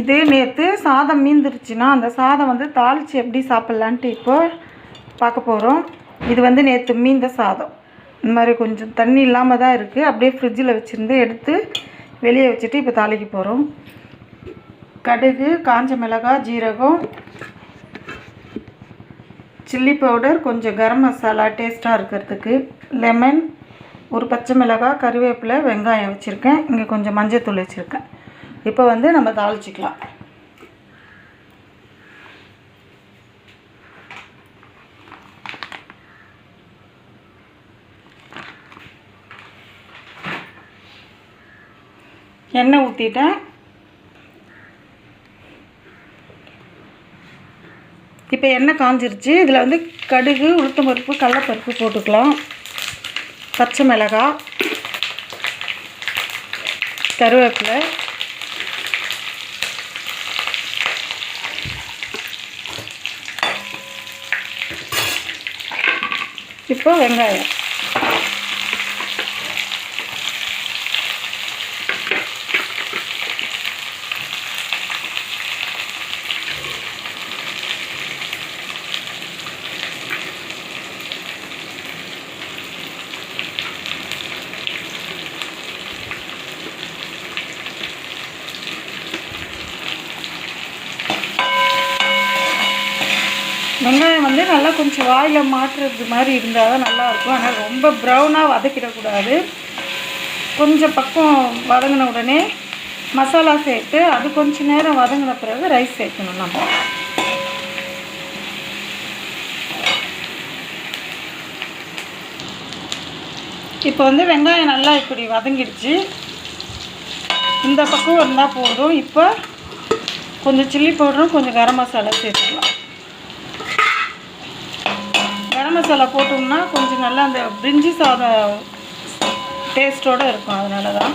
இது நேற்று சாதம் மீந்துருச்சுன்னா அந்த சாதம் வந்து தாளித்து எப்படி சாப்பிட்லான்ட்டு இப்போ பார்க்க போகிறோம் இது வந்து நேற்று மீந்த சாதம். இந்த மாதிரி கொஞ்சம் தண்ணி இல்லாமல் தான் இருக்குது அப்படியே ஃப்ரிட்ஜில் வச்சுருந்து எடுத்து வெளியே வச்சுட்டு இப்போ தாளிக்க போகிறோம் கடுகு காஞ்ச மிளகாய் ஜீரகம் சில்லி பவுடர் கொஞ்சம் கரம் மசாலா டேஸ்ட்டாக இருக்கிறதுக்கு லெமன் ஒரு பச்சை மிளகாய் கருவேப்பிலை வெங்காயம் வச்சுருக்கேன். இங்கே கொஞ்சம் மஞ்சத்தூள் வச்சுருக்கேன். இப்போ வந்து நம்ம தாளிச்சிக்கலாம். எண்ணெய் ஊற்றிட்டேன் இப்போ எண்ணெய் காஞ்சிருச்சு. இதில் வந்து கடுகு உளுத்தம் பருப்பு கடலப்பருப்பு போட்டுக்கலாம். பச்சை மிளகாய் கருவேப்பிலை. இப்போ வெங்காயம். வெங்காயம் வந்து நல்லா கொஞ்சம் வாயில் மாட்டுறது மாதிரி இருந்தால் தான் நல்லாயிருக்கும். ஆனால் ரொம்ப ப்ரௌனாக வதக்கிடக்கூடாது. கொஞ்சம் பக்கம் வதங்கின உடனே மசாலா சேர்த்து அது கொஞ்ச நேரம் வதங்கின பிறகு ரைஸ் சேர்க்கணும் நம்ம. இப்போ வந்து வெங்காயம் நல்லா இப்படி வதங்கிடுச்சு. இந்த பக்கம் இருந்தால் போதும். இப்போ கொஞ்சம் சில்லி பவுடரும் கொஞ்சம் கரம் மசாலா சேர்த்துக்கலாம். கரம் மசாலா போட்டோம்னா கொஞ்சம் நல்லா அந்த பிரிஞ்சி சாதம் டேஸ்ட்டோடு இருக்கும் அதனால தான்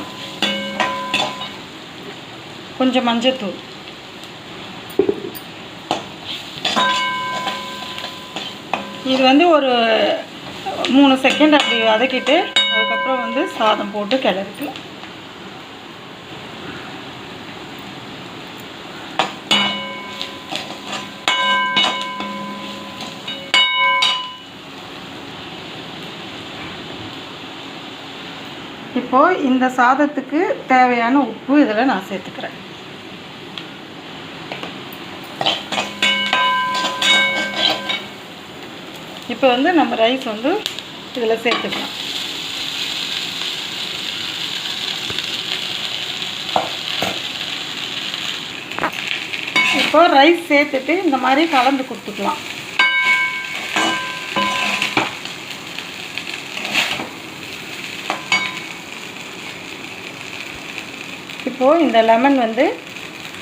கொஞ்சம் மஞ்சத்தூள். இது வந்து ஒரு மூணு செகண்ட் அப்படி வதக்கிட்டு அதுக்கப்புறம் வந்து சாதம் போட்டு கிளறிக்கலாம். இப்போது இந்த சாதத்துக்கு தேவையான உப்பு இதில் நான் சேர்த்துக்கிறேன். இப்போ வந்து நம்ம ரைஸ் வந்து இதில் சேர்த்துக்கலாம். இப்போ ரைஸ் சேர்த்துட்டு இந்த மாதிரி கலந்து கொடுத்துக்கலாம். இப்போது இந்த லெமன் வந்து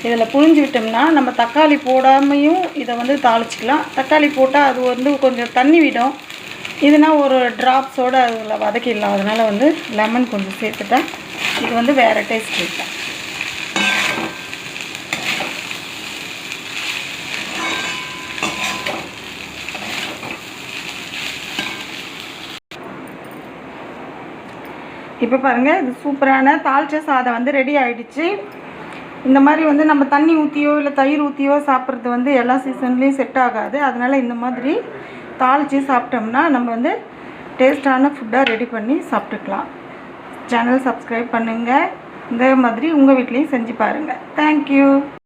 இதில் புழிஞ்சு விட்டோம்னா நம்ம தக்காளி போடாமையும் இதை வந்து தாளிச்சிக்கலாம். தக்காளி போட்டால் அது வந்து கொஞ்சம் தண்ணி விடும். இதுனா ஒரு ட்ராப்ஸோடு அதில் வதக்கிடலாம். அதனால் வந்து லெமன் கொஞ்சம் சேர்த்துட்டா இது வந்து வேறு டேஸ்ட் இருக்கும் இப்போ பாருங்கள் இது சூப்பரான தாளிச்ச சாதம் வந்து ரெடி ஆகிடுச்சு இந்த மாதிரி வந்து நம்ம தண்ணி ஊற்றியோ இல்லை தயிர் ஊற்றியோ சாப்பிட்றது வந்து எல்லா சீசன்லேயும் செட் ஆகாது. அதனால் இந்த மாதிரி தாளித்து சாப்பிட்டோம்னா நம்ம வந்து டேஸ்டான ஃபுட்டாக ரெடி பண்ணி சாப்பிட்டுக்கலாம். சேனல் சப்ஸ்கிரைப் பண்ணுங்கள் இந்த மாதிரி உங்கள் வீட்லேயும் செஞ்சு பாருங்கள் தேங்க்யூ